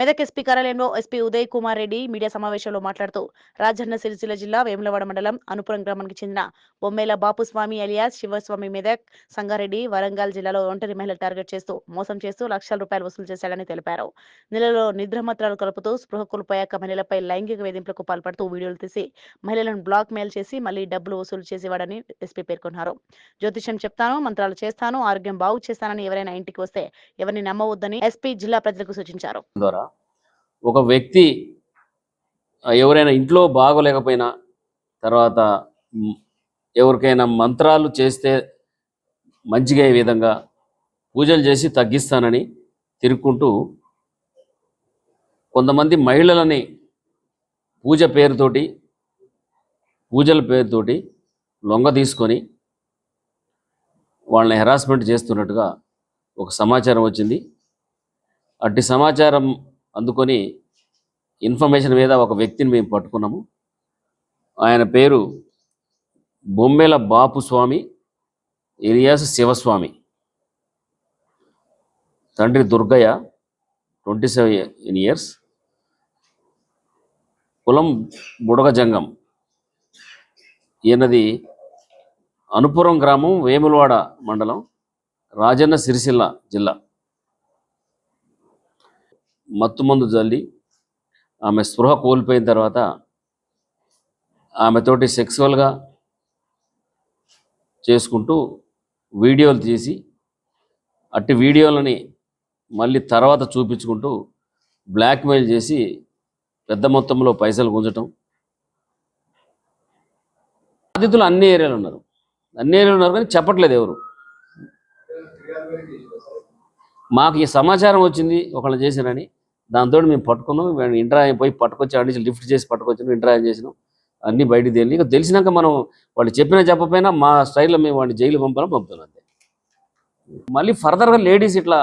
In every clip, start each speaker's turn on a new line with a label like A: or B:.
A: Medak SP కార్యాలయంలో SP Uday Kumar Reddy media సమావేశంలో మాట్లాడుతూ రాజన్న సిరిసిల్ల జిల్లా వేములవాడ మండలం అనుపురం గ్రామానికి చెందిన బొమ్మేల బాపుస్వామి అలియాస్ శివస్వామి మెదక్ సంగారెడ్డి వరంగల్ జిల్లాలో ఒంటరి మహిళలు టార్గెట్ చేస్తూ మోసం చేస్తూ లక్షల రూపాయలు వసూలు చేశాడని తెలిపారు. నెలలో నిద్రమత్రాలు కలుపుతూ స్పృహ కోల్పోయాక మహిళలపై లైంగిక వేధింపులకు పాల్పడుతూ వీడియోలు తీసి మహిళలను బ్లాక్ మెయిల్ చేసి మళ్ళీ డబ్బులు వసూలు చేసేవాడని ఎస్పీ పేర్కొన్నారు. జ్యోతిష్యం చెప్తాను మంత్రాలు చేస్తాను ఆరోగ్యం బాగు చేస్తానని ఎవరైనా ఇంటికి వస్తే ఎవరిని నమ్మవద్దని ఎస్పీ జిల్లా ప్రజలకు సూచించారు.
B: ద్వారా ఒక వ్యక్తి ఎవరైనా ఇంట్లో బాగోలేకపోయినా తర్వాత ఎవరికైనా మంత్రాలు చేస్తే మంచిగా ఈ విధంగా పూజలు చేసి తగ్గిస్తానని తిరుక్కుంటూ కొంతమంది మహిళలని పూజ పేరుతోటి పూజల పేరుతోటి లొంగ తీసుకొని వాళ్ళని హెరాస్మెంట్ చేస్తున్నట్టుగా ఒక సమాచారం వచ్చింది. అట్టి సమాచారం అందుకొని ఇన్ఫర్మేషన్ మీద ఒక వ్యక్తిని మేము పట్టుకున్నాము. ఆయన పేరు బొమ్మెల బాపు స్వామి ఇలియాస్ శివస్వామి. తండ్రి దుర్గయ్య ట్వంటీ సెవెన్ ఇయర్స్. కులం బుడగ జంగం ఈయనది అనుపురం గ్రామం వేములవాడ మండలం రాజన్న సిరిసిల్ల జిల్లా. మత్తు మందు జల్లి ఆమె స్పృహ కోల్పోయిన తర్వాత ఆమెతోటి సెక్సువల్గా చేసుకుంటూ వీడియోలు తీసి అట్టి వీడియోలని మళ్ళీ తర్వాత చూపించుకుంటూ బ్లాక్మెయిల్ చేసి పెద్ద మొత్తంలో పైసలు గుంజటం. బాధితులు అన్ని ఏరియాలు ఉన్నారు. అన్ని ఏరియాలు ఉన్నారు కానీ చెప్పట్లేదు ఎవరు. మాకు ఈ సమాచారం వచ్చింది ఒకళ్ళు చేశారని. దాంతో మేము పట్టుకున్నాం. ఇంటరాయం పోయి పట్టుకొచ్చి నుంచి లిఫ్ట్ చేసి పట్టుకొచ్చాము ఇంటరాయం చేసినాం. అన్నీ బయటికి తెలియదు ఇక తెలిసినాక మనం వాళ్ళు చెప్పినా చెప్పకపోయినా మా స్టైల్లో మేము వాడిని జైలు పంపాలని పంపుతున్నాం అంతే. మళ్ళీ ఫర్దర్గా లేడీస్ ఇట్లా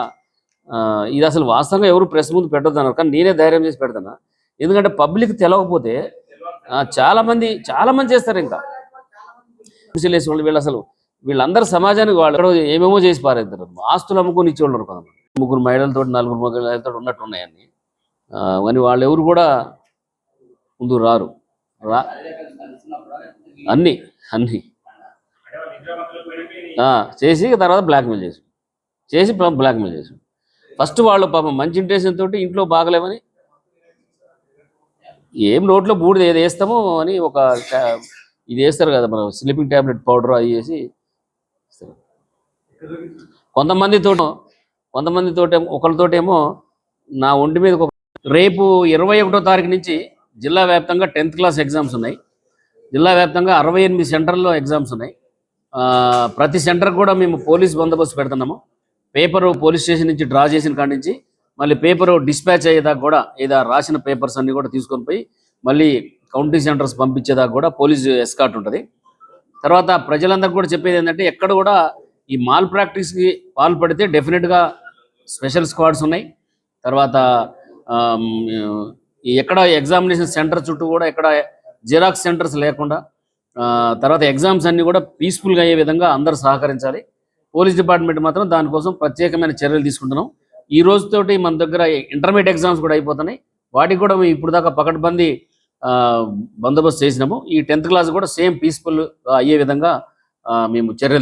B: ఇది అసలు వాస్తవంగా ఎవరు ప్రెస్ ముందు పెట్టొద్దు అన్నారు. కానీ నేనే ధైర్యం చేసి పెడతాను? ఎందుకంటే పబ్లిక్ తెలవకపోతే చాలామంది చాలా మంది చాలా మంది చేస్తారు ఇంకా. ముసలేసి వాళ్ళు వీళ్ళు అసలు వీళ్ళందరూ సమాజానికి వాళ్ళు ఏమేమో చేసి పారేస్తారు. ఆస్తులు అమ్ముకొని ఇచ్చేవాళ్ళు ఉన్నారు కొంతమంది. ముగ్గురు మహిళలతో నలుగురు మహిళలతో ఉన్నట్టు ఉన్నాయని కానీ వాళ్ళు ఎవరు కూడా ముందు రారు. రా అన్ని అన్ని. చేసి తర్వాత బ్లాక్మెయిల్ చేసి చేసి బ్లాక్మెయిల్ చేసి ఫస్ట్ వాళ్ళు పాపం మంచి ఇంటెన్షన్ తోటి ఇంట్లో బాగలేమని ఏం నోట్లో బూడిద ఏది వేస్తామో అని ఒక ఇది వేస్తారు కదా మనం స్లీపింగ్ ట్యాబ్లెట్ పౌడర్ అవి వేసి కొంతమందితో కొంతమందితో ఒకరితోటేమో నా ఒంటి మీద ఒక రేపు ఇరవై ఒకటో తారీఖు నుంచి జిల్లా వ్యాప్తంగా టెన్త్ క్లాస్ ఎగ్జామ్స్ ఉన్నాయి. జిల్లా వ్యాప్తంగా అరవై ఎనిమిది సెంటర్లో ఎగ్జామ్స్ ఉన్నాయి. ప్రతి సెంటర్ కూడా మేము పోలీస్ బందోబస్తు పెడుతున్నాము. పేపరు పోలీస్ స్టేషన్ నుంచి డ్రా చేసిన కాడి నుంచి మళ్ళీ పేపరు డిస్పాచ్ అయ్యేదాకా కూడా ఏదో రాసిన పేపర్స్ అన్నీ కూడా తీసుకొని పోయి మళ్ళీ కౌంటింగ్ సెంటర్స్ పంపించేదాకా కూడా పోలీస్ ఎస్కాట్ ఉంటుంది. తర్వాత ప్రజలందరికీ కూడా చెప్పేది ఏంటంటే ఎక్కడ కూడా ఈ మాల్ ప్రాక్టీస్కి పాల్పడితే డెఫినెట్గా స్పెషల్ స్క్వాడ్స్ ఉన్నాయి. తర్వాత ఎక్కడ ఎగ్జామినేషన్ సెంటర్ చుట్టూ కూడా ఎక్కడ జిరాక్స్ సెంటర్స్ లేకుండా ఆ, తర్వాత ఎగ్జామ్స్ అన్ని కూడా పీస్ఫుల్గా అయ్యే విధంగా అందరూ సహకరించాలి. పోలీస్ డిపార్ట్మెంట్ మాత్రం దానికోసం ప్రత్యేకమైన చర్యలు తీసుకుంటున్నాం. ఈ రోజుతోటి మన దగ్గర ఇంటర్మీడియట్ ఎగ్జామ్స్ కూడా అయిపోతున్నాయి. వాటికి కూడా మేము ఇప్పుడు దాకా పకడ్బందీ ఆ, బందోబస్తు చేసినాము. ఈ టెన్త్ క్లాస్ కూడా సేమ్ పీస్ఫుల్ అయ్యే విధంగా ఆ, మేము చర్యలు